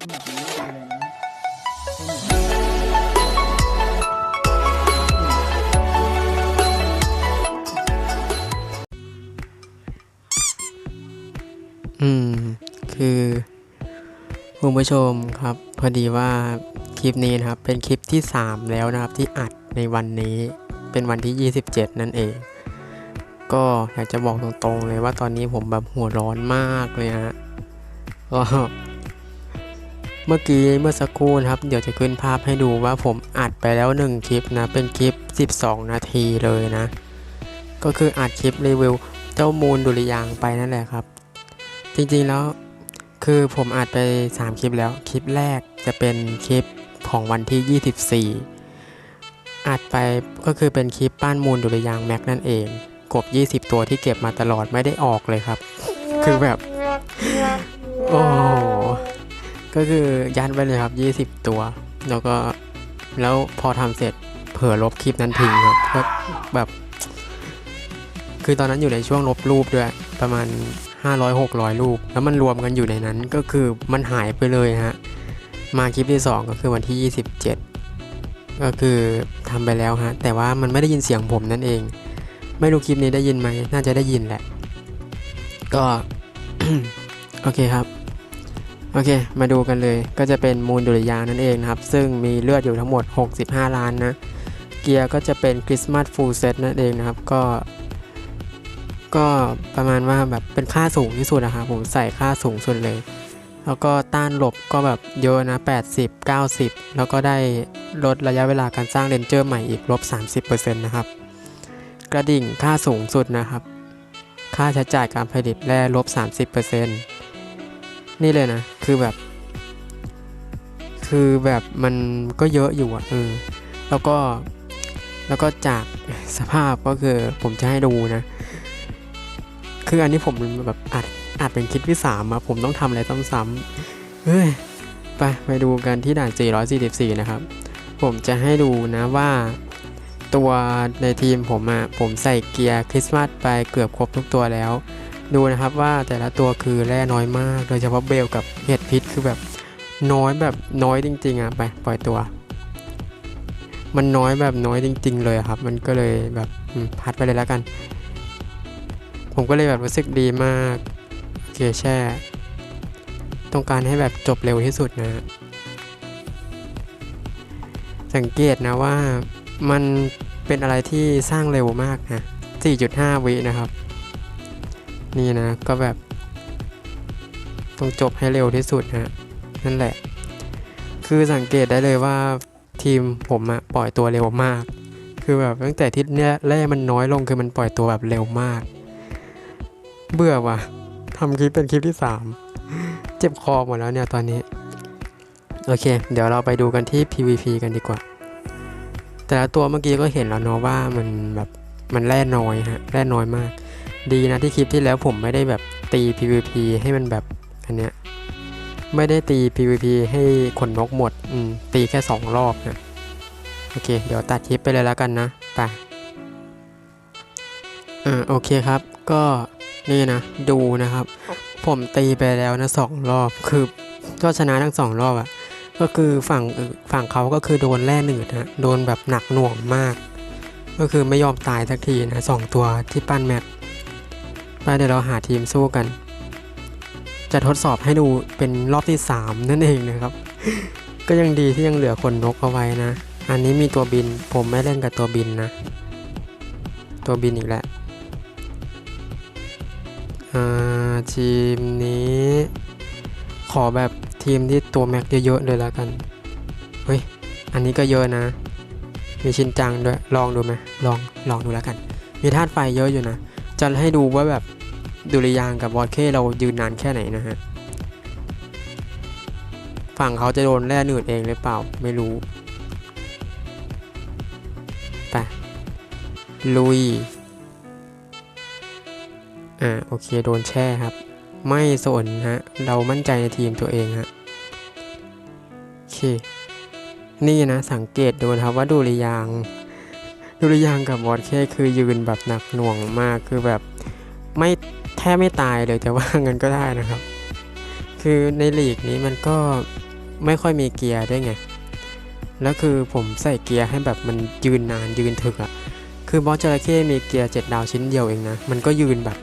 อืม คือคุณผู้ชมครับ พอดีว่าคลิปนี้นะครับ เป็นคลิปที่ 3 แล้วนะครับที่อัดในวันนี้เป็นวันที่ 27 นั่นเอง ก็อยากจะบอกตรงๆเลยว่าตอนนี้ผมแบบหัวร้อนมากเลยฮะก็ เมื่อกี้เมื่อสักครู่นะครับ เดี๋ยวจะขึ้นภาพให้ดูว่าผมอัดไปแล้ว 1 คลิปนะ เป็นคลิป 12 นาทีเลยนะ ก็คืออัดคลิปรีวิวเจ้ามูลดุริยางไปนั่นแหละครับ จริงๆแล้วคือผมอัดไป 3 คลิปแล้ว คลิปแรกจะเป็นคลิปของวันที่ 24 อัดไปก็คือเป็นคลิปป้านมูลดุริยางแม็กนั่นเอง กบ 20 ตัวที่เก็บมาตลอดไม่ได้ออกเลยครับ คือแบบ โอ้ ก็คือยันไปเลยครับ 20 ตัว แล้วก็แล้วพอทำเสร็จเผลอลบคลิปนั้นทิ้งครับก็แบบ คือตอนนั้นอยู่ในช่วงลบรูปด้วย ประมาณ 500 600 รูป แล้วมันรวมกันอยู่ในนั้นก็คือมันหายไปเลยฮะมาคลิปที่ 2 ก็คือวันที่ 27 ก็คือทำไปแล้วฮะแต่ว่ามันไม่ได้ยินเสียงผมนั่นเอง ไม่รู้คลิปนี้ได้ยินไหมน่าจะได้ยินแหละ ก็ โอเคครับ โอเค มาดูกันเลยก็จะเป็นมูลดุริยางนั่นเองนะครับ ซึ่งมีเลือดอยู่ทั้งหมด 65 ล้านนะ เกียร์ก็จะเป็นคริสต์มาสฟูลเซตนั่นเองนะครับ ก็ ก็ประมาณว่าแบบเป็นค่าสูงที่สุดนะครับผมใส่ค่าสูงสุดเลย แล้วก็ต้านหลบก็แบบเยอะนะ 80 90 แล้วก็ได้ลดระยะเวลาการสร้างเรนเจอร์ใหม่อีกลบ 30%นะครับ กระดิ่งค่าสูงสุดนะครับ ค่าใช้จ่ายการผลิตแร่ลบ 30% นี่เลยนะ คือแบบ คือแบบมันก็เยอะอยู่อะเออแล้วก็แล้วก็จากสภาพก็คือผมจะให้ดูนะ คืออันนี้ผมแบบอัดอัดเป็นคลิปที่3อะผมต้องทำอะไรซ้ำๆเฮ้ยไปไปดูกันที่ด่าน 444 นะครับ ผมจะให้ดูนะว่าตัวในทีมผมอะผมใส่เกียร์คริสต์มาสไปเกือบครบทุกตัวแล้ว ดูนะครับว่าแต่ละตัวคือแร่น้อยมาก โดยเฉพาะเบลกับเห็ดพิษคือแบบน้อยแบบน้อยจริง ๆอะไปปล่อยตัว มันน้อยแบบน้อยจริง ๆ เลยครับ มันก็เลยแบบพัดไปเลยแล้วกัน ผมก็เลยแบบรู้สึกดีมากโอเคแช่ ต้องการให้แบบจบเร็วที่สุดนะ สังเกตนะว่ามันเป็นอะไรที่สร้างเร็วมากนะ4.5 วินะครับ นี่นะก็แบบ ต้องจบให้เร็วที่สุดนะนั่นแหละ คือสังเกตได้เลยว่าทีมผมอะปล่อยตัวเร็วมาก คือแบบตั้งแต่ที่เนี้ยแร่มันน้อยลงคือมันปล่อยตัวแบบเร็วมาก เบื่อว่ะทำคลิปเป็นคลิปที่ 3 เจ็บคอหมดแล้วเนี่ยตอนนี้ โอเค เดี๋ยวเราไปดูกันที่ PVP กันดีกว่า แต่ละตัวเมื่อกี้ก็เห็นแล้วเนาะว่ามันแบบมันแร่น้อยฮะแร่น้อยมาก ดีนะที่คลิปที่แล้วผมไม่ได้แบบตี PVP ให้มันแบบอันเนี้ยไม่ได้ตี PVP ให้ขนนกหมดอืมตีแค่ 2 รอบนะโอเค เดี๋ยวตัดคลิปไปเลยแล้วกันนะไปอ่าโอเคครับ ก็นี่นะ ดูนะครับ ผมตีไปแล้วนะสองรอบ คือก็ชนะทั้งสองรอบอะก็คือฝั่งฝั่งเขาก็คือโดนแร่หนืดนะโดนแบบหนักหน่วงมาก ก็คือไม่ยอมตายสักทีนะสองตัวที่ปั้นแมป ไปเดี๋ยวเราหาทีมสู้กัน จะทดสอบให้ดูเป็นรอบที่ 3 นั่นเองนะครับ ก็ยังดีที่ยังเหลือคนนกเอาไว้นะ อันนี้มีตัวบิน ผมไม่เล่นกับตัวบินนะ ตัวบินอีกแล้วทีมนี้ ขอแบบทีมที่ตัวแม็กเยอะๆเลยแล้วกัน เฮ้ย อันนี้ก็เยอะนะ มีชินจังด้วย ลองดูไหมลอง ลองดูแล้วกัน มีธาตุไฟเยอะอยู่นะ จะให้ดูว่าแบบดุริยางกับวอดเคเรายืนนานแค่ไหนนะฮะ ฝั่งเขาจะโดนแร่หนืดเองหรือเปล่าไม่รู้ไปลุย อ่าโอเคโดนแช่ครับ ไม่สนฮะ เรามั่นใจในทีมตัวเองฮะโอเค นี่นะสังเกตดูนะครับว่าดุริยาง ดุริยางกับวอดเคคือยืนแบบหนักหน่วงมากคือแบบไม่แทบไม่ตายเลยแต่ว่าเงินก็ได้นะครับ คือในลีกนี้มันก็ไม่ค่อยมีเกียร์ด้วยไงแล้วคือผมใส่เกียร์ให้แบบมันยืนนานยืนถึกอะคือบอสจระเข้มีเกียร์7ดาวชิ้นเดียวเองนะมันก็ยืนแบบ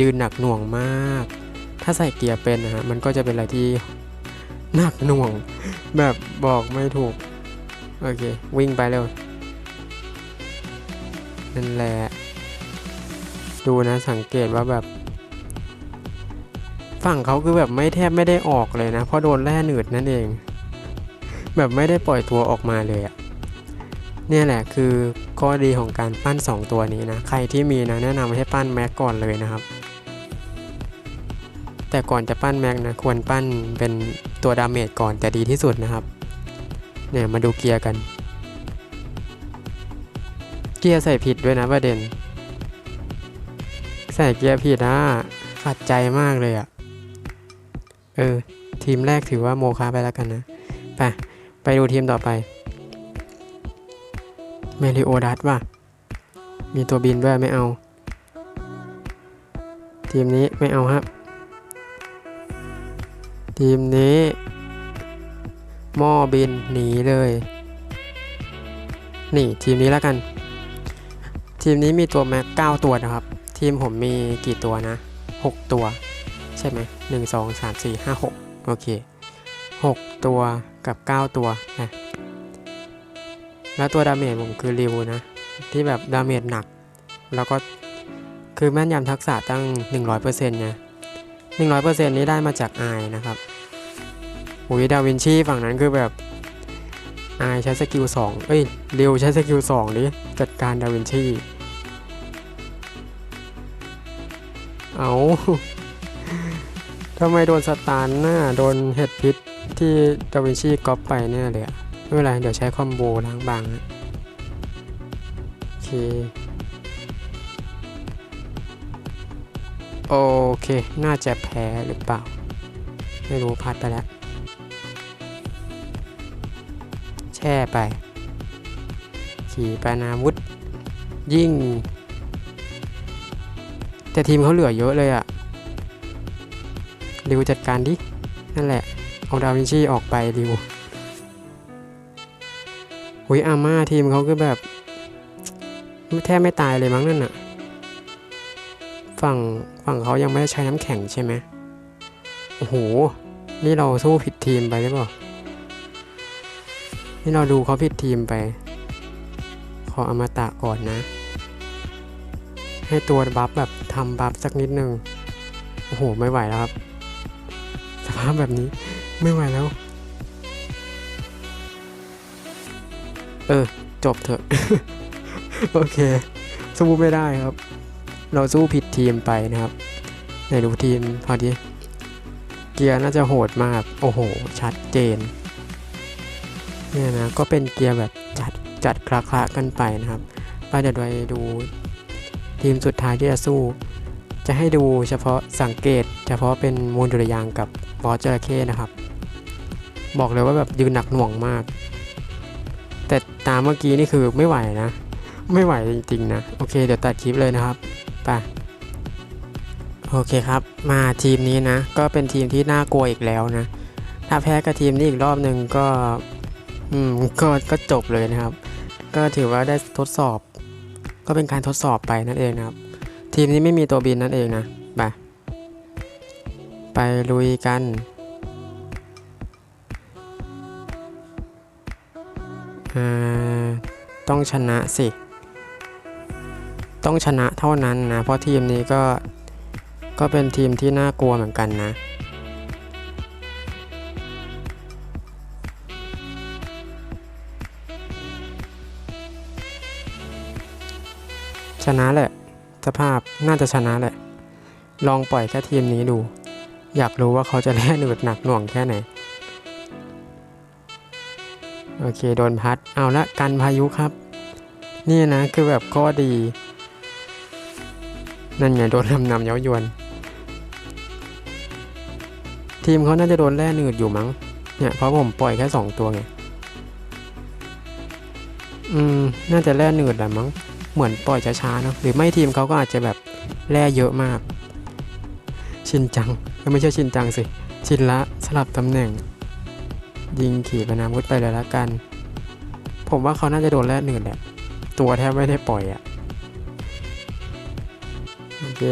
ยืนหนักหน่วงมาก ถ้าใส่เกียร์เป็นนะฮะมันก็จะเป็นอะไรที่หนักหน่วง แบบบอกไม่ถูก โอเค วิ่งไปเร็ว นั่นแหละ ดูนะสังเกตว่าแบบ ฝั่งเขาคือแบบไม่แทบไม่ได้ออกเลยนะ เพราะโดนแร่หนืดนั่นเอง แบบไม่ได้ปล่อยตัวออกมาเลยอะเนี่ยแหละคือข้อดีของการปั้น 2 ตัวนี้นะ ใครที่มีนะแนะนำให้ปั้นแม็กก่อนเลยนะครับ แต่ก่อนจะปั้นแม็กนะควรปั้นเป็นตัวดาเมจก่อนแต่ดีที่สุดนะครับ เนี่ยมาดูเกียร์กัน เกียร์ใส่ผิดด้วยนะประเด็น ใส่เกียร์ผิดนะขัดใจมากเลยอะ่ะ เออ ทีมแรกถือว่าโมคาไปแล้วกันนะ ไป ไปดูทีมต่อไป เมลิโอดัสว่ะ มีตัวบินด้วยไม่เอา ทีมนี้ไม่เอาครับทีมนี้หม้อบินหนีเลย นี่ทีมนี้แล้วกัน ทีมนี้มีตัวแม็ก9ตัวนะครับ ทีมผมมีกี่ตัวนะ 6 ตัว ใช่ไหมหนึ่งสองสามสี่ห้าหกโอเคหกตัวกับ 9 ตัวนะแล้วตัวดาเมจผมคือริวนะ ที่แบบดาเมจหนัก แล้วก็คือแม่นยำทักษะตั้ง 100%ไง100%นี้ได้มาจากไอนะครับอุยดาวินชีฝั่งนั้นคือแบบ อายใช้สกิล2เอ้ยริวใช้สกิล2ดิจัดการดาวินชีเอาทำไมโดนสตาร์น่ะโดนเห็ดพิษที่ดาวินชีก๊อปไปเนี่ยเลยอะไม่เป็นไร เดี๋ยวใช้คอมโบล้างบางนะโอเคโอเค น่าจะแพ้หรือเปล่า ไม่รู้พัดไปแล้ว ช่ไป ขี่ปานาวุธ ยิ่ง แต่ทีมเขาเหลือเยอะเลยอะริวจัดการดิ นั่นแหละ เอาดาวินชีออกไปริวหุยอาม่าทีมเขาคือแบบ แทบไม่ตายเลยมั้งนั่นน่ะฝั่งฝั่งเขายังไม่ได้ใช้น้ำแข็งใช่ไหมโอ้โห นี่เราสู้ผิดทีมไปหรือเปล่า นี่เราดูเขาผิดทีมไป ขออมตะก่อนนะ ให้ตัวบัฟแบบทำบัฟสักนิดนึง โอ้โห ไม่ไหวแล้วครับ สภาพแบบนี้ไม่ไหวแล้ว เออ จบเถอะ โอเค สู้ไม่ได้ครับ เราสู้ผิดทีมไปนะครับ ไหนดูทีมพอดี เกียร์น่าจะโหดมาก โอ้โห ชัดเจน เนี่ยนะก็เป็นเกียร์แบบจัดจัดคลาคลากันไปนะครับไปเดี๋ยวไปดูทีมสุดท้ายที่จะสู้ จะให้ดูเฉพาะสังเกต เฉพาะเป็นมูลดุรยางกับบอสจระเข้นะครับ บอกเลยว่าแบบยืนหนักหน่วงมาก แต่ตามเมื่อกี้นี่คือไม่ไหวนะ ไม่ไหวจริงๆนะ โอเค เดี๋ยวตัดคลิปเลยนะครับไปโอเคครับ มาทีมนี้นะ ก็เป็นทีมที่น่ากลัวอีกแล้วนะ ถ้าแพ้กับทีมนี้อีกรอบหนึ่งก็ อืมก็ก็จบเลยนะครับ ก็ถือว่าได้ทดสอบ ก็เป็นการทดสอบไปนั่นเองนะครับ ทีมนี้ไม่มีตัวบินนั่นเองนะไปไปลุยกันต้องชนะสิ ต้องชนะเท่านั้นนะ เพราะทีมนี้ก็ก็เป็นทีมที่น่ากลัวเหมือนกันนะ ชนะแหละสภาพน่าจะชนะแหละ ลองปล่อยแค่ทีมนี้ดู อยากรู้ว่าเขาจะแล่หนืดหนักหน่วงแค่ไหน โอเค โดนพัด เอาละกันพายุครับ นี่นะคือแบบข้อดี นั่นไงโดนลำนำเย้ายวน ทีมเขาน่าจะโดนแร่หนืดอยู่มั้ง เนี่ยเพราะผมปล่อยแค่สองตัวไง อืม น่าจะแร่หนืดแหละมั้ง เหมือนปล่อยช้าๆเนาะหรือไม่ทีมเขาก็อาจจะแบบแร่เยอะมาก ชินจังก็ไม่ใช่ชินจังสิ ชินละสลับตำแหน่ง ยิงขีปนาวุธไปเลยละกัน ผมว่าเขาน่าจะโดนแร่หนืดแหละตัวแทบไม่ได้ปล่อยอะ่ะโอเค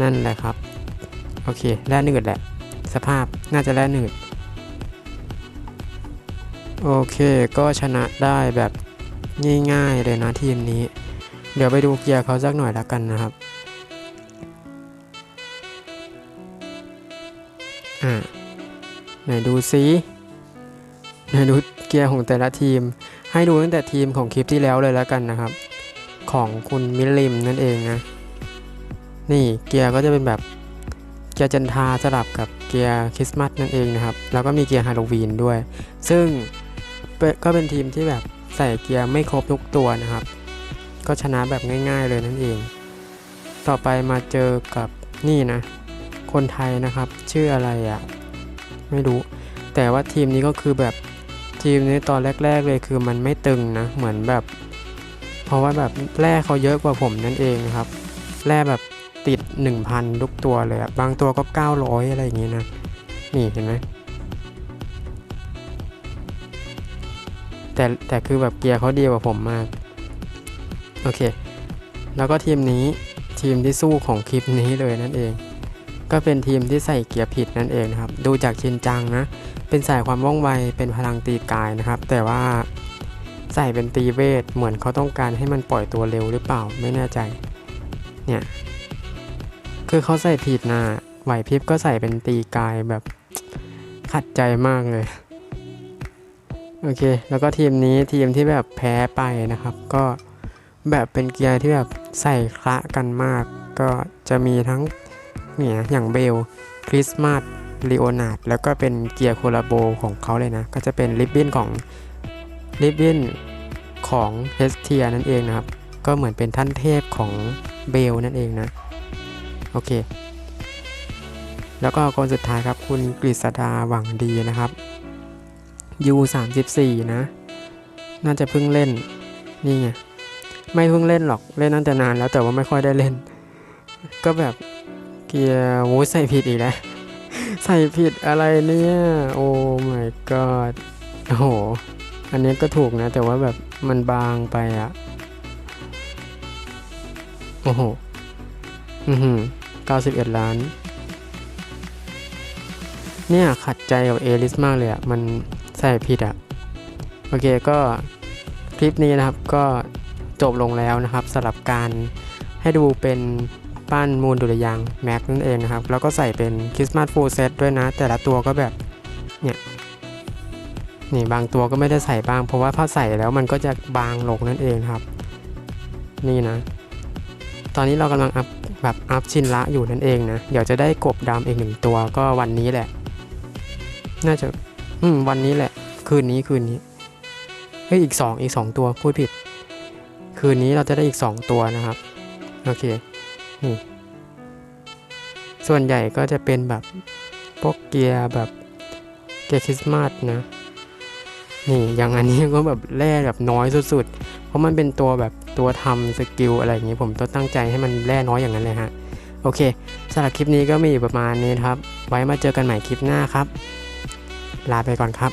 นั่นแหละครับ โอเคแร่หนืดแหละ สภาพน่าจะแร่หนืด โอเคก็ชนะได้แบบง่ายๆเลยนะทีมนี้ เดี๋ยวไปดูเกียร์เขาสักหน่อยละกันนะครับอ่าไหนดูซิไหนดูเกียร์ของแต่ละทีม ให้ดูตั้งแต่ทีมของคลิปที่แล้วเลยแล้วกันนะครับ ของคุณมิลลิมนั่นเองนะนี่เกียร์ก็จะเป็นแบบเกียร์จันทาสลับกับเกียร์คริสต์มาสนั่นเองนะครับ แล้วก็มีเกียร์ฮาโลวีนด้วย ซึ่ง ก็เป็นทีมที่แบบใส่เกียร์ไม่ครบทุกตัวนะครับ ก็ชนะแบบง่ายๆเลยนั่นเอง ต่อไปมาเจอกับนี่นะ คนไทยนะครับ ชื่ออะไรอะ่ะ ไม่รู้ แต่ว่าทีมนี้ก็คือแบบทีมนี้ตอนแรก ๆ เลยคือมันไม่ตึงนะ เหมือนแบบ เพราะว่าแบบแร่เขาเยอะกว่าผมนั่นเองครับแร่แบบติด 1,000 ทุกตัวเลยอะบางตัวก็ 900 อะไรอย่างงี้นะ นี่เห็นไหม แต่แต่คือแบบเกียร์เขาดีกว่าผมมาก โอเค แล้วก็ทีมนี้ทีมที่สู้ของคลิปนี้เลยนั่นเอง ก็เป็นทีมที่ใส่เกียร์ผิดนั่นเองนะครับ ดูจากชินจังนะ เป็นสายความว่องไว เป็นพลังตีกายนะครับ แต่ว่าใส่เป็นตีเวท เหมือนเขาต้องการให้มันปล่อยตัวเร็วหรือเปล่า ไม่แน่ใจ เนี่ย คือเขาใส่ผิดนะไหวพริบก็ใส่เป็นตีกายแบบขัดใจมากเลย โอเค แล้วก็ทีมนี้ทีมที่แบบแพ้ไปนะครับ ก็แบบเป็นเกียร์ที่แบบใส่คละกันมาก ก็จะมีทั้งเนี่ยอย่างเบลคริสต์มาสลีโอนาร์ดแล้วก็เป็นเกียร์โคลาโบของเขาเลยนะ ก็จะเป็นริบบิ้นของริบบิ้นของเฮสเทียนั่นเองนะครับ ก็เหมือนเป็นท่านเทพของเบลนั่นเองนะ โอเค แล้วก็คนสุดท้ายครับคุณกฤษดาหวังดีนะครับ U34 นะ น่าจะเพิ่งเล่น นี่ไง ไม่เพิ่งเล่นหรอก เล่นตั้งแต่นานแล้วแต่ว่าไม่ค่อยได้เล่น ก็แบบเกียร์ว้ยใส่ผิดอีกแล้ว ใส่ผิดอะไรเนี่ย โอ้ my god โอ้โห อันนี้ก็ถูกนะ แต่ว่าแบบมันบางไปอะโอ้โห อือหือ91ล้าน เนี่ย ขัดใจกับเอลิสมากเลยอะมัน ใส่ผิดอะโอเคก็คลิปนี้นะครับก็จบลงแล้วนะครับสำหรับการให้ดูเป็นปั้นมูลดุริยางแม็กนั่นเองนะครับ แล้วก็ใส่เป็นคริสต์มาสฟูลเซตด้วยนะ แต่ละตัวก็แบบเนี่ยนี่บางตัวก็ไม่ได้ใส่บ้าง เพราะว่าถ้าใส่แล้วมันก็จะบางลงนั่นเองครับ นี่นะ ตอนนี้เรากำลังอัพแบบอัพชินละอยู่นั่นเองนะ เดี๋ยวจะได้กบดำอีกหนึ่งตัวก็วันนี้แหละ น่าจะ อืม วันนี้แหละ คืนนี้คืนนี้เฮ้ยอีกสองอีกสองตัวพูดผิด คืนนี้เราจะได้อีกสองตัวนะครับ โอเคนี่ส่วนใหญ่ก็จะเป็นแบบพวกเกียร์แบบเกียร์คริสต์มาสนะนี่อย่างอันนี้ก็แบบแร่แบบน้อยสุดๆ เพราะมันเป็นตัวแบบตัวทำสกิลอะไรอย่างนี้ผมต้องตั้งใจให้มันแร่น้อยอย่างนั้นเลยฮะ โอเคสำหรับคลิปนี้ก็มีอยู่ประมาณนี้ครับ ไว้มาเจอกันใหม่คลิปหน้าครับ ลาไปก่อนครับ